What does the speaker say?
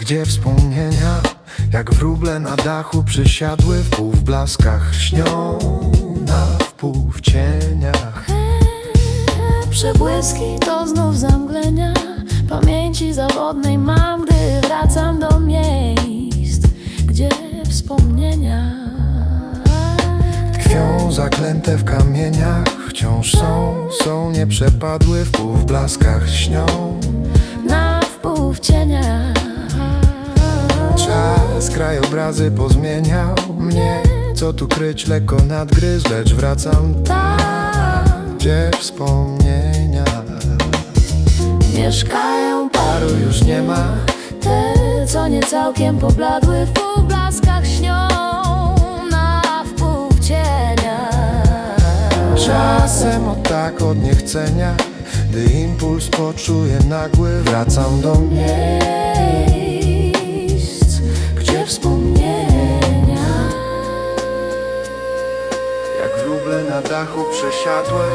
gdzie wspomnienia Jak wróble na dachu przysiadły w pół w blaskach Śnią na wpół w cieniach Przebłyski to znów zamglenia. Pamięci zawodnej mam, gdy wracam do miejsc Gdzie wspomnienia. Tkwią zaklęte w kamieniach Wciąż są, są nie przepadły w blaskach Śnią cieniach Czas krajobrazy pozmieniał mnie. Co tu kryć, lekko nadgryz Lecz wracam Tam gdzie wspomnienia. Mieszkają Paru już nie ma. Te, co nie całkiem pobladły W półblaskach śnią Na wpół w cieniach. Czasem o tak od niechcenia Gdy impuls poczuję nagły Wracam do Miejsc, gdzie wspomnienia. Jak wróble na dachu przesiadłe